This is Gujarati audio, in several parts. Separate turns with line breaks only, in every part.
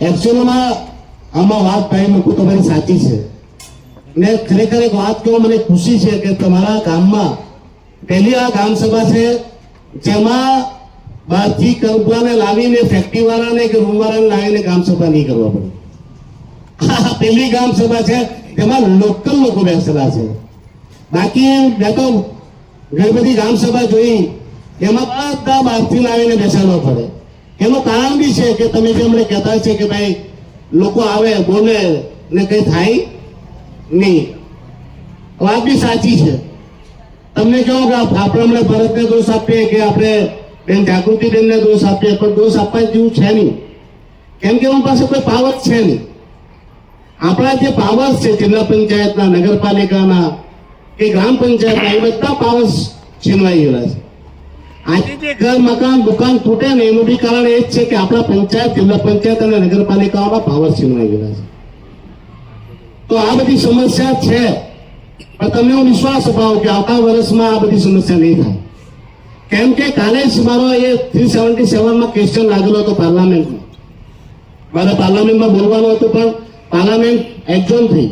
એકચ્યુઅલમાં આમાં વાત ભાઈ મૂકું તમારી સાચી છે. ને ખરેખર એક વાત કહું, મને ખુશી છે કે તમારા ગામમાં પહેલી આ ગામ સભા છે, જેમાં બહારથી કંપલાને લાવીને ફેક્ટરીવાળાને કે રૂમવાળાને લાવીને ગામ સભા નહીં કરવા પડે. પહેલી ગામ સભા છે, તેમાં લોકલ લોકો બેસેલા છે. બાકી મેં તો ઘણી બધી ગામ સભા જોઈ, એમાં બધા બહારથી લાવીને બેસાડવા પડે. એનું કારણ બી છે કે તમે જે હમણાં કહેતા છે કે ભાઈ, લોકો આવે, બોલે ને કઈ થાય નહીં. વાત બી સાચી છે. તમને કહું કે આપણે હમણાં ભરતને દોષ આપીએ કે આપણે બેન જાગૃતિબેનને દોષ આપીએ, પણ દોષ આપવા જેવું છે નહીં. કેમ કે એમની પાસે કોઈ પાવર છે નહીં. આપણા જે પાવર્સ છે, જિલ્લા પંચાયતના, નગરપાલિકાના, કે ગ્રામ પંચાયતના, એ બધા પાવર્સ છીનવાઈ ગયેલા છે. આજે ઘર મકાન દુકાન તૂટે ને એનું બી કારણ એ જ છે કે આપણા પંચાયત જિલ્લા પંચાયત અને નગરપાલિકાઓના પાવર છીનવાઈ ગયેલા છે. તો આ બધી સમસ્યા છે. પણ તમને હું વિશ્વાસ અપાવું કે આવતા વર્ષમાં આ બધી સમસ્યા નહીં થાય. કેમ કે કાલે જ મારો એ થ્રી સેવન્ટી સેવનમાં ક્વેશ્ચન લાગેલો હતો પાર્લામેન્ટમાં. મારે પાર્લામેન્ટમાં બોલવાનું હતું પણ પાર્લામેન્ટ એક્ઝોન થઈ.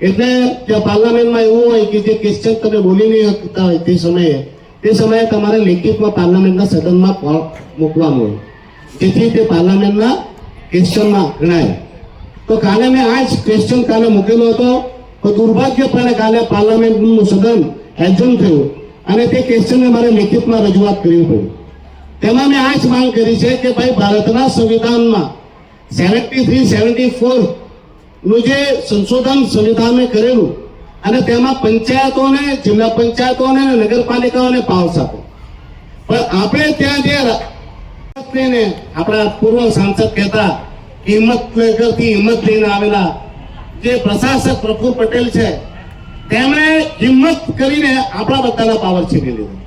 એટલે ત્યાં પાર્લામેન્ટમાં એવું હોય કે જે ક્વેશ્ચન તમે બોલી નહીં શકતા હોય તે સમયે તે સમયે તમારે લેખિતમાં પાર્લામેન્ટના સદનમાં મૂકવાનું હોય? જેથી તે પાર્લામેન્ટના ક્વેશ્ચનમાં ગણાય. તો કાલે મેં આ જ ક્વેશ્ચન કાલે મૂકેલો હતો, તો દુર્ભાગ્યપણે કાલે પાર્લામેન્ટનું સદન એક્ઝોન થયું અને તે ક્વેશ્ચનને મારે લેખિતમાં રજૂઆત કરવી પડી. તેમાં મેં આ જ માંગ કરી છે કે ભાઈ ભારતના સંવિધાનમાં સેવન્ટી થ્રી સેવન્ટી ફોરનું જે સંશોધન સંવિધાને કરેલું અને તેમાં પંચાયતોને, જિલ્લા પંચાયતોને નગરપાલિકાઓને પાવર આપો પણ આપણે ત્યાં જે આપણા પૂર્વ સાંસદ કહેતા, હિંમતનગરથી હિંમત લઈને આવેલા જે પ્રશાસક પ્રફુલ પટેલ છે, તેમણે હિંમત કરીને આપણા બધાના પાવર છીની લીધા.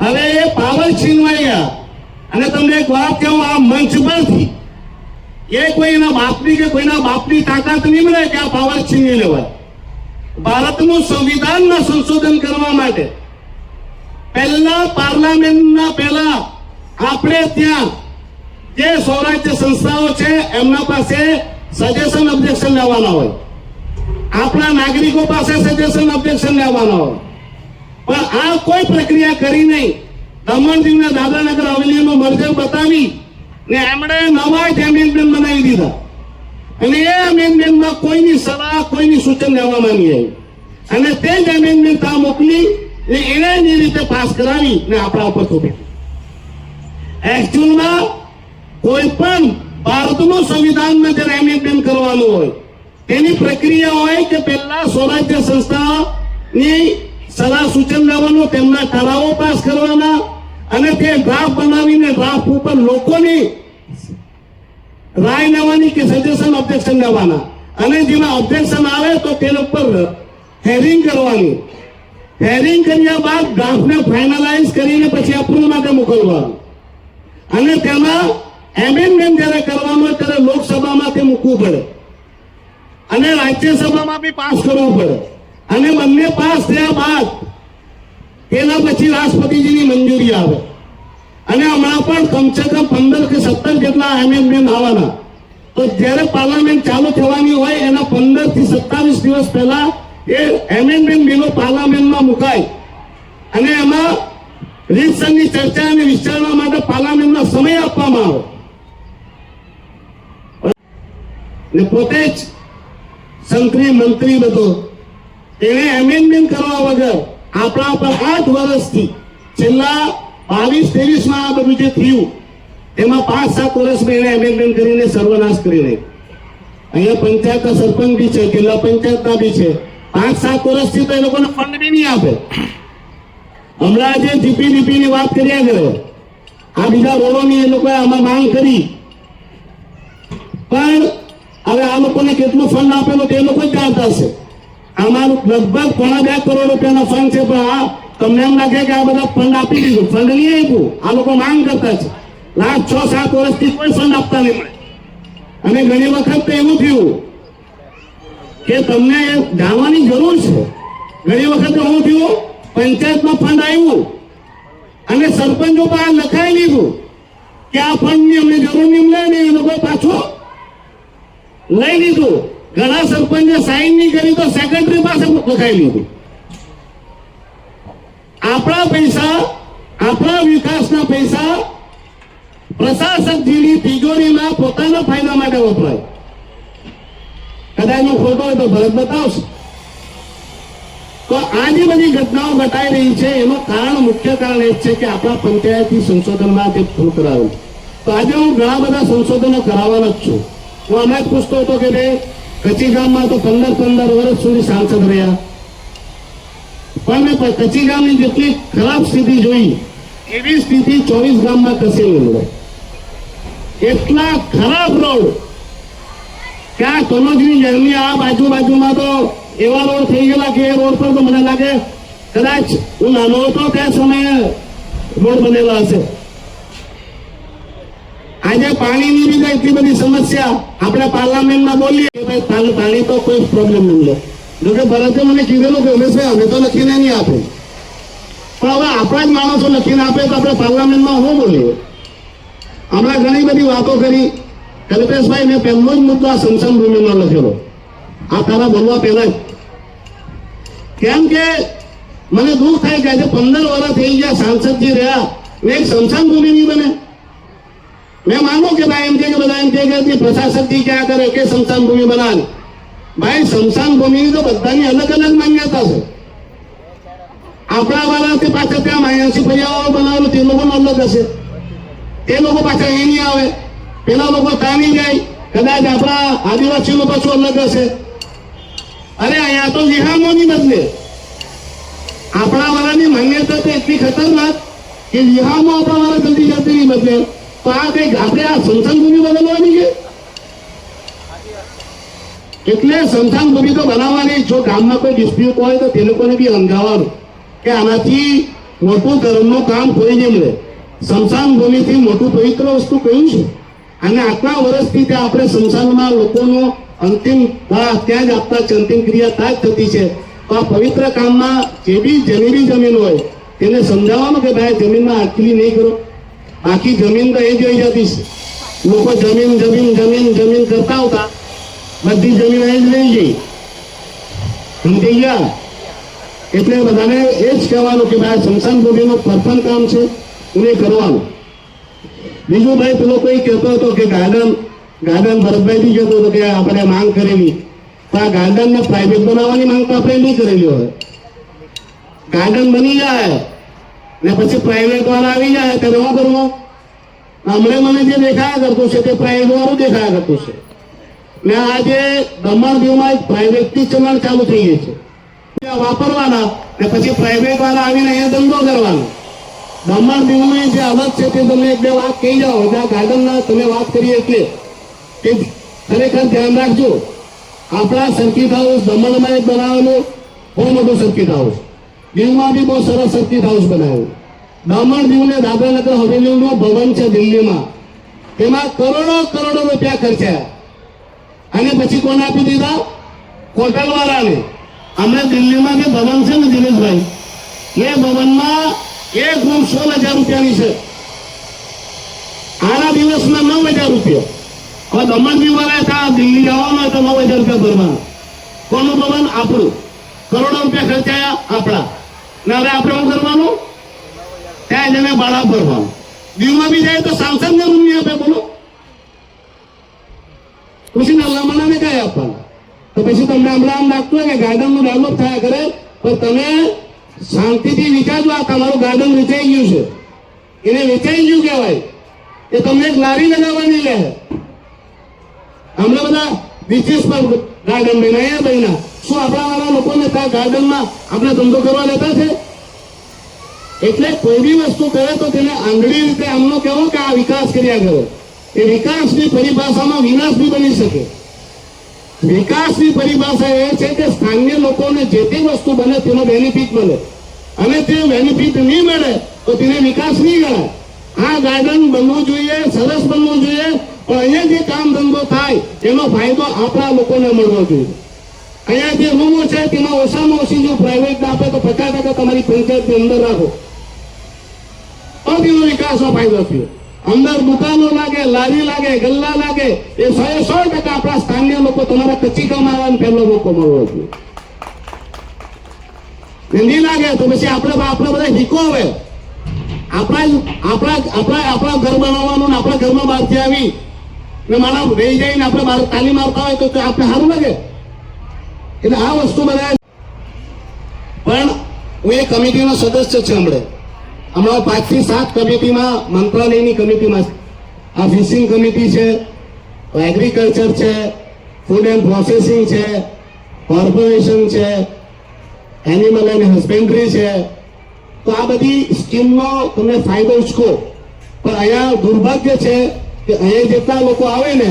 હવે એ પાવર છીનવાયા અને તમને એક વાત કહું, આ મંચ પરથી એ કોઈના બાપની કે કોઈના બાપની તાકાત નહીં મળે કે આ પાવર છીનવી લેવાય. ભારતનું સંવિધાનના સંશોધન કરવા માટે પહેલા પાર્લામેન્ટના પહેલા આપણે ત્યાં જે સ્વરાજ્ય સંસ્થાઓ છે, એમના પાસે સજેશન ઓબ્જેક્શન લેવાના હોય. આપણા નાગરિકો પાસે સજેશન ઓબ્જેક્શન લેવાના હોય. પણ આ કોઈ પ્રક્રિયા કરી નહીં. દમણ દીવના દાદરાનગર હવેલીનો મર્જર બતાવી ને એમણે નવા જ એમેન્ડમેન્ટ બનાવી દીધા. અને એ અમેન્ડમેન્ટમાં કોઈની સલાહ, કોઈની સૂચન લેવામાં નહીં આવી અને તે જ અમેન્ડમેન્ટ આ મોકલી ને એને જ રીતે પાસ કરાવી ને આપણા ઉપર થોપી એકચ્યુઅલમાં કોઈ પણ ભારતનું સંવિધાનમાં જ્યારે એમેન્ડમેન્ટ કરવાનું હોય, તેની પ્રક્રિયા હોય કે પહેલા સ્વરાજ્ય સંસ્થાની સલાહ સૂચન લેવાનું, તેમના ઠરાવો પાસ કરવાના, અને તે ડ્રાફ્ટ બનાવીને ડ્રાફ્ટ ઉપર લોકોની રાય લેવાની કે સજેશન ઓબ્જેક્શન લેવાના? અને જેમાં ઓબ્જેક્શન આવે તો તેના ઉપર હેરિંગ કરવાની. હેરિંગ કર્યા બાદ ડ્રાફ્ટને ફાઇનલાઇઝ કરીને પછી અપ્રુવ માટે મોકલવાનું. અને તેમાં એમેન્ડમેન્ટ જ્યારે કરવાનું હોય ત્યારે લોકસભામાં તે મૂકવું પડે. અને રાજ્યસભામાં બી પાસ કરવું પડે. અને બંને પાસ થયા બાદ તેના પછી રાષ્ટ્રપતિજીની મંજૂરી આવે. અને હમણાં પણ કમસે કમ પંદર કે સત્તર જેટલા એમેન્ડમેન્ટ આવવાના. તો જ્યારે પાર્લામેન્ટ ચાલુ થવાની હોય, એના પંદરથી સત્તાવીસ દિવસ પહેલા એ એમેન્ડમેન્ટ બિલો પાર્લામેન્ટમાં મુકાય. અને એમાં રીતસરની ચર્ચા અને વિચારણા માટે પાર્લામેન્ટમાં સમય આપવામાં આવે. ને પોતે જ સંત્રી મંત્રી બધો. એને એમેન્ડમેન્ટ કરવા વગર આપણા પર આઠ વર્ષથી છેલ્લા બાવીસ ત્રેવીસમાં આ બધું જે થયું એમાં પાંચ સાત વર્ષમાં એને એમેન્ડમેન્ટ કરીને સર્વનાશ કરી નાખ્યું. અહીંયા પંચાયતના સરપંચ બી છે, જિલ્લા પંચાયતના બી છે. પાંચ સાત વર્ષથી તો એ લોકોને ફંડ બી નહીં આપે. હમણાં જે જીપીડીપી ની વાત કર્યા આગળ આ બીજા રોડોની એ લોકોએ આમાં માંગ કરી. પણ હવે આ લોકોને કેટલું ફંડ આપેલો તે લોકો જ જાણતા હશે. અમારું લગભગ પોણા બે કરોડ રૂપિયાનો ફંડ છે, પણ આ તમને એમ લાગે કે આ બધા ફંડ આપી દીધું. ફંડ નહીં આપ્યું આ લોકો માંગ કરતા છે. લાસ્ટ છ, સાત વર્ષથી કોઈ ફંડ આપતા નહીં મળે. અને ઘણી વખત તો એવું થયું કે તમને જાણવાની જરૂર છે. ઘણી વખત એવું થયું, પંચાયતમાં ફંડ આવ્યું અને સરપંચો પણ આ લખાઈ લીધું કે આ ફંડની અમને જરૂર નહીં મળે ને એ લોકો પાછો લઈ લીધું. ઘણા સરપંચે સાઈન નહીં કરી તો સેક્રેટરી પાસે લખાઈ લીધું. આપણા પૈસા, આપણા વિકાસના પૈસા પ્રશાસકજીની તિજોરીમાં પોતાના ફાયદા માટે વપરાય. કદાચ ખોટો હોય તો ભરત બતાવશે. તો આ જે બધી ઘટનાઓ ઘટાઈ રહી છે, એનું કારણ મુખ્ય કારણ એ છે કે આપણા પંચાયતી સંશોધનમાં તે ભૂલ કરાવ્યું તો આજે હું ઘણા બધા સંશોધનો કરાવવાનો જ છું. હું હમણાં જ પૂછતો હતો કે ભાઈ કચ્છી ગામમાં તો પંદર પંદર વર્ષ સુધી સાંસદ રહ્યા. પણ કચ્છી ગામની જેટલી ખરાબ સ્થિતિ જોઈ, એવી સ્થિતિ ચોવીસ ગામમાં નહીં મળે એટલા ખરાબ રોડ. ક્યાં કનોજની જર્ની આ બાજુ બાજુમાં તો એવા રોડ થઈ ગયેલા કે એ રોડ પર તો મને લાગે કદાચ હું નાનો હતો ત્યાં સમયે રોડ બનેલો હશે. આજે પાણીની બી એટલી બધી સમસ્યા. આપણે પાર્લામેન્ટમાં બોલીએ કે ભાઈ પાણી તો કોઈ પ્રોબ્લેમ નહીં લે. જોકે ભરતે મને કીધેલું કે ઉમેશભાઈ અમે તો લખીને નહીં આપે. પણ હવે આપણા જ માણસો લખીને આપે તો આપણે પાર્લામેન્ટમાં શું બોલીએ? હમણાં ઘણી બધી વાતો કરી. કલ્પેશભાઈ, મેં પહેલો જ મુદ્દો આ સંસદ ભૂમિમાં લખેલો. આ તારા બોલવા પહેલા કેમ કે મને દુઃખ થાય કે આજે પંદર વર્ષ થઈ ગયા સાંસદજી રહ્યા. ને એક સ્મશાન ભૂમિ નહીં બને. મેં માનું કે ભાઈ એમ કે બધા એમ કે પ્રશાસકજી ક્યાં કરે, કે સ્મશાન ભૂમિ બનાવે. ભાઈ સ્મશાન ભૂમિની તો બધાની અલગ અલગ માન્યતા છે. આપણા વાળા તે પાછા ત્યાં માયાસી પર્યાવરણ બનાવેલું, તે લોકો અલગ હશે. એ લોકો પાછા અહીં નહીં આવે. પેલા લોકો ત્યાં નહીં જાય. કદાચ આપણા આદિવાસીઓ પાછું અલગ હશે. અરે, અહીંયા તો વિહામોની બદલે. આપણા વાળાની માન્યતા તો એટલી ખતરનાક કે વિહામો આપણા વાળા જલ્દી જલ્દી નહીં બદલે. તો આ કંઈક આપણે આ સંસાન ભૂમિ બદલવાની છે? એટલે સંસાન ભૂમિ તો બનાવવાની, જો ગામમાં કોઈ ડિસ્પ્યુટ હોય તો તે લોકોને બી સમજાવવાનું કે આનાથી મોટું ધર્મનું કામ કોઈ નહીં મળે. સ્મશાન ભૂમિથી મોટું પવિત્ર વસ્તુ કયું છે? અને આટલા વર્ષથી ત્યાં આપણે સ્મશાનમાં લોકોનો અંતિમ દાહ ત્યાં જ આપતા અંતિમ ક્રિયા ત્યાં જ થતી છે. તો આ પવિત્ર કામમાં જે બી જમીની જમીન હોય, તેને સમજાવવાનું કે ભાઈ જમીનમાં આટલી નહીં કરો. આખી જમીન તો એ જ રહી જતી છે. લોકો જમીન જમીન જમીન જમીન કરતા આવતા. બધી જમીન એ જ રહી ગઈ. સમજી ગયા એટલે બધાને એ જ કહેવાનું કે ભાઈ સ્મશાન ભૂમિનું પ્રથમ કામ છે એને કરવાનું. બીજું ભાઈ પેલો કોઈ કહેતો હતો કે ગાર્ડન ગાર્ડન ભરતભાઈ બી કહેતો હતો કે આપણે માંગ કરેલી. તો આ ગાર્ડનને પ્રાઇવેટ બનાવવાની માંગ તો આપણે નહીં કરેલી હોય. ગાર્ડન બની જાય ને પછી પ્રાઇવેટ વાળા આવી જાય ત્યારે શું કરવો હમણાં મને જે દેખાયા કરતું છે તે પ્રાઇવેટ વાળું દેખાયા કરતું છે. ને આજે દમણ દીવમાં એક પ્રાઇવેટથી ચલણ ચાલુ થઈ ગઈ છે. વાપરવાના ને પછી પ્રાઇવેટ વાળા આવીને અહીંયા ધંધો કરવાનો. દમણ દીવની જે અલગ છે તે તમે એક બે વાત કહી જાઓ. જ્યાં ગાર્ડનના તમે વાત કરી એટલે કે ખરેખર ધ્યાન રાખજો. આપણા સર્કિટ હાઉસ દમણમાં એક બનાવેલું બહુ મોટું સર્કિટ હાઉસ દીવમાં બી બહુ સરસ સર્કિટ હાઉસ બનાવ્યું દમણ દીવને દાદરાનગર હવેલીનું ભવન છે દિલ્હીમાં. તેમાં કરોડો કરોડો રૂપિયા ખર્ચ્યા. અને પછી કોને આપી દીધા? કોટલ વાળાને. અમે દિલ્હીમાં જે ભવન છે ને દિનેશભાઈ, એ ભવનમાં એક રૂમ સોળ હજાર રૂપિયાની છે. આના દિવસના નવ હજાર રૂપિયા. હવે દમણ દીવ વાળા ત્યાં દિલ્હી હોય તો નવ હજાર રૂપિયા ભરવાના. કોનું ભવન? આપણું. કરોડો રૂપિયા ખર્ચાયા આપણા. ને હવે આપણે શું કરવાનું? ત્યાં જઈને ભાડા ભરવાનું. દીવમાં બી જાય તો સાંસદને રૂમ નહીં આપે, બોલો. પછી નલ્લામણાને કઈ આપવાના? તો પછી તમને આમ આમ લાગતું હોય કે ગાર્ડનનું ડેવલપ થયા કરે, પણ તમે શાંતિથી વિચારજો, આ તમારું ગાર્ડન વેચાઈ ગયું છે. એને વેચાઈ ગયું કહેવાય. એ તમને એક લારી લગાવવાની લે. હમણાં બધા બીચીસ પર ગાર્ડન બનાવ્યા બન્યા. શું આપણા વાળા લોકોને ત્યાં ગાર્ડનમાં આપણે ધંધો કરવા લેતા છે? એટલે કોઈ બી વસ્તુ કરે તો તેને આંગળી રીતે આમનો કહેવો કે આ વિકાસ કર્યા કરો. એ વિકાસની પરિભાષામાં વિનાશ બી બની શકે. વિકાસની પરિભાષા એ છે કે સ્થાનિય લોકોને જે તે વસ્તુ બને તેનો બેનિફિટ મળે. અને તે બેનિફિટ નહીં મળે, તો તેને વિકાસ નહીં ગણાય. આ ગાર્ડન બનવું જોઈએ, સરસ બનવું જોઈએ, પણ અહીંયા જે કામ ધંધો થાય એનો ફાયદો આપણા લોકોને મળવો જોઈએ. અહીંયા જે રૂમો છે, તેમાં ઓછામાં ઓછી જો પ્રાઇવેટ આપે તો પચાસ ટકા તમારી પંચાયતની અંદર રાખો. તો તેનો વિકાસનો ફાયદો થયો. અંદર દુકાનો લાગે, લારી લાગે, ગલ્લા લાગે, એ સો સો ટકા આપણા સ્થાનિય લોકો તમારા કચી કમાવાનો પહેલો મોકો મળવો જોઈએ. ગંદી લાગે તો પછી આપણે આપણે બધા શીખો હવે. આપણા આપણા આપણા આપણા ઘર બનાવવાનું આપણા ઘરમાં બહારથી આવી ને મારા રહી જઈને આપણે બહાર તાલીમ આવતા હોય તો આપણે સારું લાગે. એટલે આ વસ્તુ બધા પણ હું એ કમિટીનો સદસ્ય છે હમણે. હમણાં પાંચથી સાત કમિટીમાં મંત્રાલયની કમિટીમાં આ ફિશિંગ કમિટી છે એગ્રીકલ્ચર છે ફૂડ એન્ડ પ્રોસેસિંગ છે કોર્પોરેશન છે એનિમલ એન્ડ હસ્બેન્ડરી છે. તો આ બધી સ્કીમનો તમને ફાયદો ઉચકો પણ અહીંયા દુર્ભાગ્ય છે કે અહીંયા જેટલા લોકો આવે ને,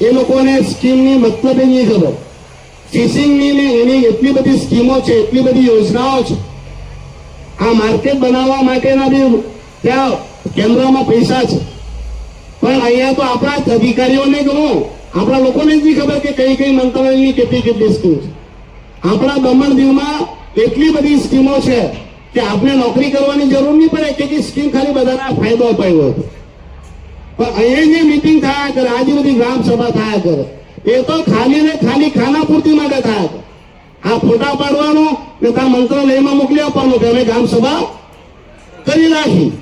એ લોકોને સ્કીમની મતલબ નહીં ખબર. ફિશિંગની ને એની એટલી બધી સ્કીમો છે, એટલી બધી યોજનાઓ છે આ માર્કેટ બનાવવા માટેના બી ત્યાં કેન્દ્રમાં પૈસા છે. પણ અહીંયા તો આપણા જ અધિકારીઓને કહું, આપણા લોકોને જ ખબર કે કઈ કઈ મંત્રાલયની કેટલી કેટલી સ્કીમ છે. આપણા દમણ દીવમાં એટલી બધી સ્કીમો છે કે આપણે નોકરી કરવાની જરૂર નહીં પડે, કે કે સ્કીમ ખાલી બધાને ફાયદો અપાયો હતો પણ અહીંયા જે મિટિંગ થયા કરે આજે બધી ગ્રામ સભા થયા કરે, એ તો ખાલી ને ખાલી ખાના પૂર્તિ માટે થયા કરે. આ ફોટા પાડવાનો ત્યાં મંત્રાલયમાં મોકલી આપવાનું કે અમે ગામ સભા કરી નાખી.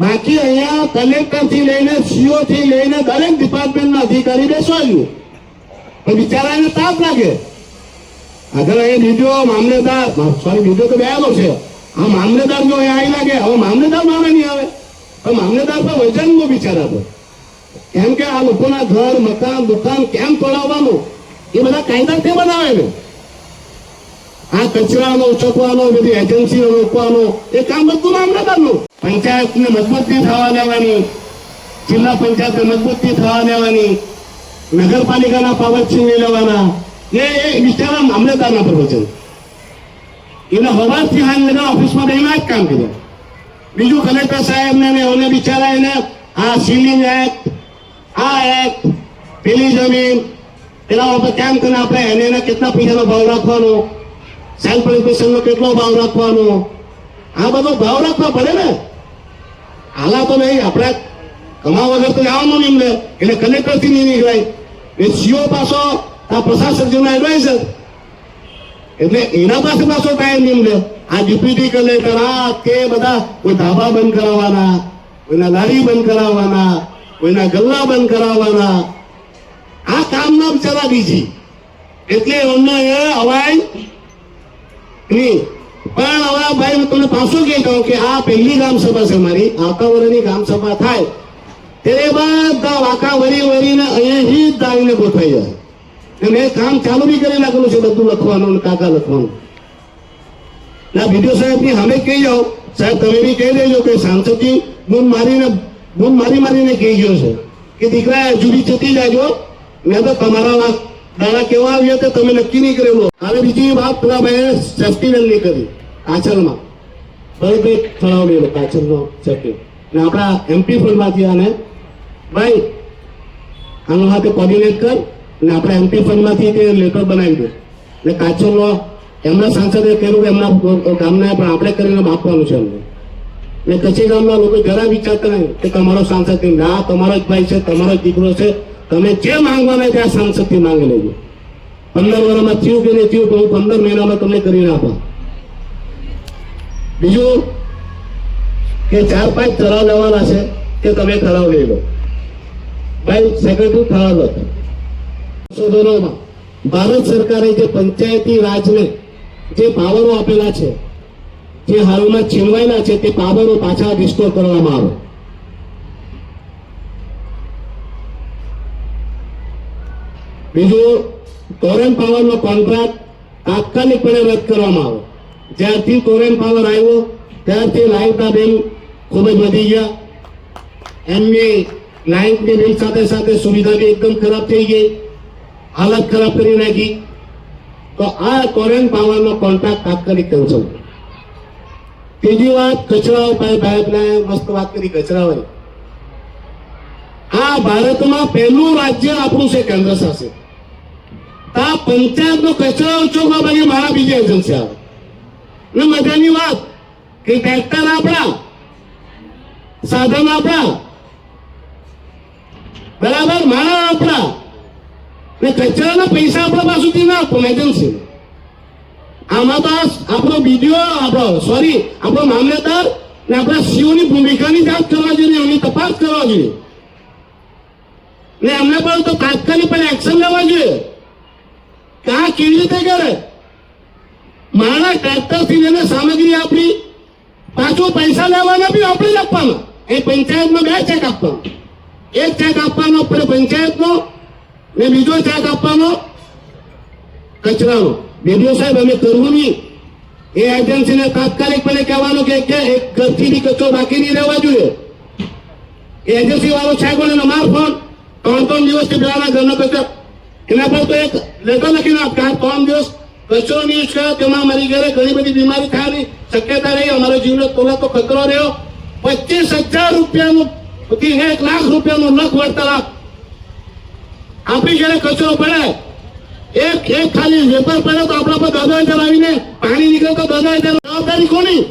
બાકી અહીંયા કલેક્ટરથી લઈને સીઓ થી લઈને દરેક ડિપાર્ટમેન્ટના અધિકારી બેસવાયું પણ બિચારાને તાપ લાગે. આગળ અહીંયા બીજો મામલેદાર સોરી બીજો તો બેયાનો છે. આ મામલેદાર જો અહીંયા આવી લાગે, હવે મામલેદાર મારે નહીં આવે. હવે મામલેદાર તો વજન નો બિચારા તો. કેમ કે આ લોકોના ઘર, મકાન, દુકાન કેમ તોડાવવાનું? એ બધા કાયદા તે બનાવે ને આ કચરાનો ઉચકવાનો બધી એજન્સીઓ રોકવાનો એ કામ બધું મામલેદારનું પંચાયતને મજબૂતી થવા દેવાની જિલ્લા પંચાયતને મજબૂતી થવા દેવાની નગરપાલિકાના પાવર છીનવી લેવાના એ એ બિચારા મામલતદારના પ્રવચન એને હવાથી હાલ લગા ઓફિસમાં બેહીને આ જ કામ કર્યું બીજું કલેક્ટર સાહેબ ને એને બિચારા એને આ સીલિંગ એક્ટ આ એક્ટ પેલી જમીન એના ઉપર કેમ કરીને આપણે એને કેટલા પૈસાનો ભાવ રાખવાનો સેલ્ફ નો કેટલો ભાવ રાખવાનો. આ બધો ભાવ રાખવા પડે ને? હાલા તો નહીં, આપણે કમા વગર તો નહીં એમને. એટલે કલેક્ટરથી નહીં નીકળાય. એ સીઓ પાછો આ પ્રશાસક એડવાઇઝર એટલે એના પાસે પાછો ટાઈમ લે આ ડેપ્યુટી કલેક્ટર આ કે બધા, કોઈ ધાબા બંધ કરાવવાના, કોઈના લારી બંધ કરાવવાના, કોઈના ગલ્લા બંધ કરાવવાના. આ કામના બિચારા બીજી એટલે એમને એ અવાય નહીં. પણ હવે ભાઈ હું તમને પાછું કહી કહું કે આ પહેલી ગ્રામસભા છે મારી. આવતા વર્ષની ગ્રામ થાય. ત્યારે બધા વાંકા વરી વરીને અહીંયાથી જ આવીને ગોઠવાઈ જાય. મેં કામ ચાલુ બી કરી નાખેલું છે બધું લખવાનું કાકા લખવાનું. ના વીડિયો સાહેબની સામે કહી જાઓ. સાહેબ, તમે બી કહી દેજો કે સાંસદજી, બૂમ મારીને, બૂમ મારી મારીને કહી ગયો છે કે દીકરા હજુ બી ચૂકી જાજો મેં તો તમારા વાત કેવા આવ્યા હતા તમે નક્કી નહીં કરેલો હવે બીજી વાત પેલા ભાઈ સેફટી વેલની કરી કાચલમાં ભાઈ ભાઈ ખળાવડેલો કાચલનો સેફ્ટી ને આપણા એમપી ફંડમાંથી આને, ભાઈ, આનો હાથે કોર્ડિનેટ કર અને આપણા એમપી ફંડમાંથી તે લેટર બનાવી દે. ને કાચલનો એમના સાંસદે કહ્યું કે એમના ગામના પણ આપણે કરીને આપવાનું છે એમને. ને કચ્છી ગામના લોકો જરા વિચારતા નહીં કે તમારો સાંસદ ના, તમારો જ ભાઈ છે, તમારો જ દીકરો છે. તમે જે માંગવાના છે આ સાંસદથી માંગી લેજો. પંદર વર્ષમાં થયું કે નહીં થયું તો હું પંદર મહિનામાં તમને કરીને આપા બીજું કે ચાર પાંચ ઠરાવ લેવાના છે કે તમે ઠરાવ લઈ લો. ભાઈ સેક્રેટરી ઠરાવ લો. સંશોધનોમાં ભારત સરકારે જે પંચાયતી રાજને જે પાવરો આપેલા છે, જે હાલમાં છીનવાયેલા છે, તે પાવરો પાછા રિસ્ટોર કરવામાં આવે. બીજું કોરેન પાવરનો કોન્ટ્રાક્ટ તાત્કાલિકપણે રદ કરવામાં આવ્યો. જ્યારથી કોરેન પાવર આવ્યો, ત્યારથી લાઇટના બિલ ખૂબ જ વધી ગયા. એમની લાઇટની બિલ સાથે સાથે સુવિધા બી એકદમ ખરાબ થઈ ગઈ. હાલત ખરાબ કરી નાખી. તો આ કોરેન પાવરનો કોન્ટ્રાક્ટ તાત્કાલિક કેન્સલ ત્રીજી વાત, કચરાઓ ભાઈ મસ્ત વાત કરી, કચરાવાળી. આ ભારતમાં પહેલું રાજ્ય આપણું છે કેન્દ્ર શાસિત આ પંચાયત નો કચરો ઉચોકવા પછી મારા બીજી એજન્સી આવે ને મજાની વાત કે ટ્રેક્ટર આપણા, સાધન આપણા, બરાબર માણા આપણા ને કચરાના પૈસા આપણા પાસેથી ના આપો એજન્સી આમાં તો આપણો બીડીઓ આપણો સોરી આપણો મામલેદાર ને આપણા સીઓની ભૂમિકાની જાંચ કરવા જોઈએ એમની તપાસ કરવા જોઈએ. ને એમને પણ તો તાત્કાલિક પણ એક્શન લેવા જોઈએ. આ કેવી રીતે કરે? મારા ટ્રેક્ટરથી લઈને સામગ્રી આપણી, પાછું પૈસા લેવાના બી આપણે જ આપવાના એ પંચાયતમાં બે ચેક આપવાનો. એક ચેક આપવાનો પંચાયતનો, ને બીજો ચેક આપવાનો કચરાનો. બીડીઓ સાહેબ, અમે કરવું નહીં. એ એજન્સીને તાત્કાલિક તાત્કાલિકપણે કહેવાનું કે એક ઘરથી બી કચરો બાકી નહીં રહેવા જોઈએ. એ એજન્સી વાળો છે કોને માર ફોન ત્રણ ત્રણ દિવસથી પેલાના ઘરનો કચરો એના પર તો એક લેટર લખીને આપ ત્રણ દિવસ કચરો નહીં કર્યો તેમાં મારી ઘરે ઘણી બધી બીમારી થવાની શક્યતા રહી, અમારો જીવનો તોલા તો ખતરો રહ્યો. પચીસ હજાર રૂપિયાનું એક લાખ રૂપિયાનું લખ વળતર આપ આપણી ઘરે કચરો પડે. એક એક ખાલી વેપાર પડે તો આપણા પર દાદા હજાર આવીને પાણી નીકળે તો દાદા હજાર જવાબદારી કોની?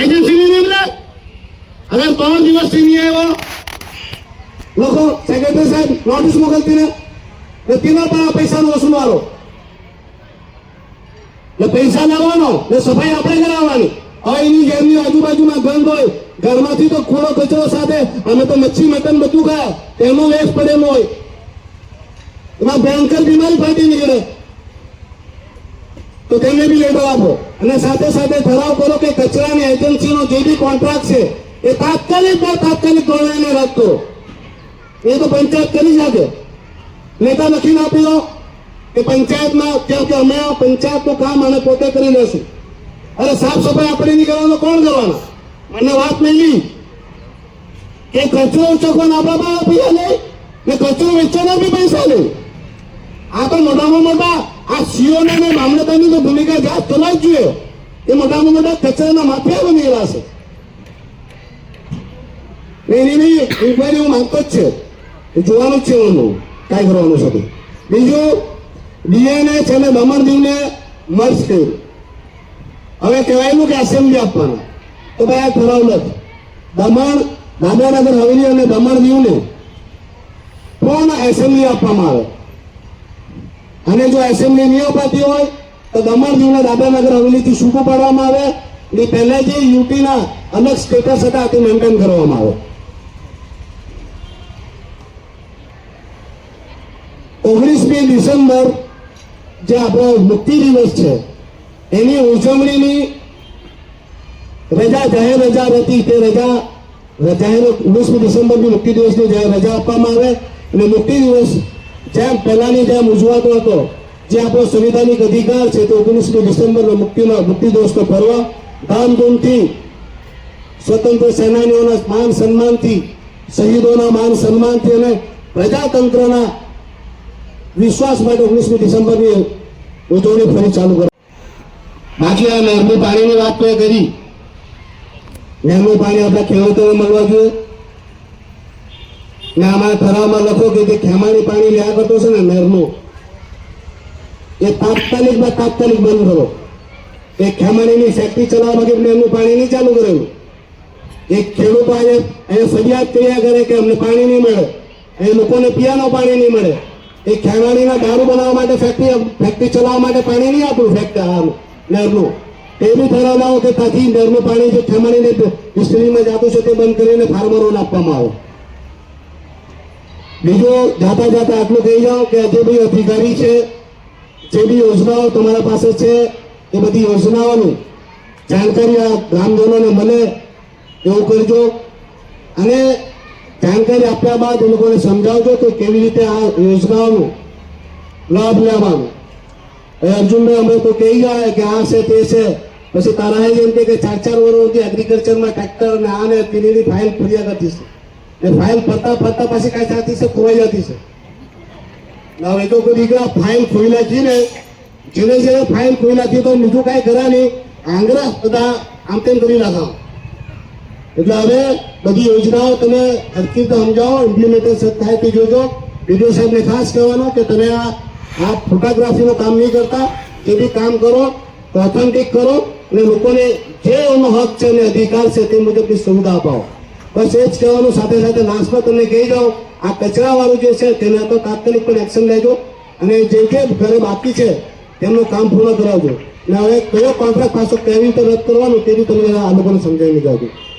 એજન્સીની નહીં લે હવે ત્રણ દિવસથી નહીં આવ્યો? લોકો સેક્રેટરી સાહેબ, નોટિસ મોકલતી ને. ને તેના પર આ પૈસાનો વસૂલવાનો ને પૈસા લાવવાનો ને સફાઈ આપણે કરાવવાની. હવે એની ઘરની આજુબાજુમાં ગંધ હોય, ઘરમાંથી તો ખોડો કચરો સાથે, અમે તો મચ્છી, મટન બધું ખાય તેનું વેસ્ટ પડેલું હોય. એમાં ભયંકર બીમારી ફાટી નીકળે. તો તેમને બી લેટર આપો. અને સાથે સાથે ઠરાવ કરો કે કચરાની એજન્સીનો જે બી કોન્ટ્રાક્ટ છે, એ તાત્કાલિક તાત્કાલિક ધોરણે રાખતો એ તો પંચાયત કરી શકે નેતા લખીને આપી દો કે પંચાયતમાં ત્યાં કે અમે પંચાયતનું કામ અને પોતે કરી લેશું. અરે સાફ સફાઈ આપણે નહીં કરવાનો કોણ કરવાનો? મને વાત નહીં કે કચરો ઉચકવાનો આપણા પાસે પૈસા લે ને કચરો વેચવાના બી પૈસા લે આ તો મોટામાં મોટા આ સીઓ ને મામલતદારની તો ભૂમિકા જાત ચલાવી જોઈએ. એ મોટામાં મોટા કચરાના માફિયા બની ગયેલા છે એની ઇન્કવાયરી હું માંગતો જ છે. જોવાનું જ છે હું કાંઈ કરવાનું છે. બીજું, ડીએનએ છે ને દમણ દીવને મર્જ કર્યું. હવે કહેવાયેલું કે એસેમ્બલી આપવાનું. તો ભાઈ આ ઠરાવ નથી. દમણ દાદરાનગર હવેલી અને દમણ દીવને પણ એસેમ્બલી આપવામાં આવે? અને જો એસેમ્બલી નહીં અપાતી હોય, તો દમણ દીવને દાદરાનગર હવેલીથી છૂટું પાડવામાં આવે? એ પહેલા જે યુટીના અલગ સ્ટેટસ હતા, તે મેન્ટેન કરવામાં આવે. ઓગણીસમી ડિસેમ્બર જે આપણો મુક્તિ દિવસ છે, એની ઉજવણીની રજા, જાહેર રજા હતી તે રજા, જાહેર ઓગણીસમી ડિસેમ્બરની મુક્તિ દિવસની જાહેર રજા આપવામાં આવે અને મુક્તિ દિવસ જેમ પહેલાની જેમ ઉજવાતો હતો, જે આપણો સંવિધાનિક અધિકાર છે તે ઓગણીસમી ડિસેમ્બરનો મુક્તિનો મુક્તિ દિવસનો પર્વ, ધામધૂમથી સ્વતંત્ર સેનાનીઓના માન સન્માનથી, શહીદોના માન સન્માનથી અને પ્રજાતંત્રના વિશ્વાસ માટે ઓગણીસમી ડિસેમ્બરની ઉજવણી ફરી ચાલુ કરો બાકી આ નહેરનું પાણીની વાત તો કરી. નહેરનું પાણી આપણા ખેડૂતોને મળવા જોઈએ. ને આમાં ઠરાવમાં લખો કે જે ખેમાણી પાણી લ્યા કરતો છે ને નહેરનું એ તાત્કાલિકમાં તાત્કાલિક બંધ કરો. એ ખેમાણીની ફેક્ટરી ચલાવવા માટે નહેરનું પાણી નહીં ચાલુ કરેલું? એક ખેડૂતો આજે અહીંયા ફરિયાદ કર્યા કરે કે અમને પાણી નહીં મળે. એ લોકોને પીવાનું પાણી નહીં મળે. એ ખેમાણીના દારૂ બનાવવા માટે ફેક્ટરી ફેક્ટરી ચલાવવા માટે પાણી નહીં આપણું ફેક્ટરી નહેરનું. તે બી ઠરાવ કે ત્યાંથી નહેરનું પાણી જે ખેમાણીને ડિસ્ટિલીમાં જતું છે તે બંધ કરીને ફાર્મરોને આપવામાં આવે. બીજું જાતા જાતા આટલું કહી જાઓ કે જે બી અધિકારી છે, જે બી યોજનાઓ તમારા પાસે છે, એ બધી યોજનાઓની જાણકારી આ ગ્રામજનોને મળે, એવું કરજો. અને જાણકારી આપ્યા બાદ એ લોકોને સમજાવજો કે કેવી રીતે આ યોજનાઓનો લાભ લેવાનો. હવે અર્જુનભાઈ, અમે તો કહી ગયા કે આ છે, તે છે. પછી તારા એમ કે ચાર ચાર વર્ષથી એગ્રીકલ્ચરમાં ટ્રેક્ટર ને આ ને પેલી ફાઇલ ફર્યા કરતી છે. એ ફાઇલ ફરતા ફરતા પછી કાંઈ થતી છે, ખોવાઈ જતી છે. હવે તો દીકરા ફાઇલ ખોઈ નાખી ને, જેને જેને ફાઇલ ખોઈ નાખી તો બીજું કાંઈ કરા નહીં. આંગળા બધા આમ તેમ કરી નાખા એટલે હવે બધી યોજનાઓ તમે હરકી રીતે સમજાવો ઇમ્પ્લિમેન્ટેશન થાય તે જોજો. બીજો સાહેબને ખાસ કહેવાનો કે તમે આ આ ફોટોગ્રાફીનું કામ નહીં કરતા તે બી કામ કરો, તો ઓથેન્ટિક કરો અને લોકોને જે એનો હક છે અને અધિકાર છે તે મુજબની સુવિધા અપાવો. બસ એ જ કહેવાનું. સાથે સાથે લાસ્ટમાં તમને કહી જાઓ આ કચરાવાળું જે છે તેને તો તાત્કાલિક પણ એક્શન લેજો અને જે જે ઘરે બાકી છે તેમનું કામ પૂર્ણ કરાવજો. અને હવે કયો કોન્ટ્રાક્ટ પાછો કેવી રીતે રદ કરવાનું તે બી તમને આ લોકોને સમજાવી લીધા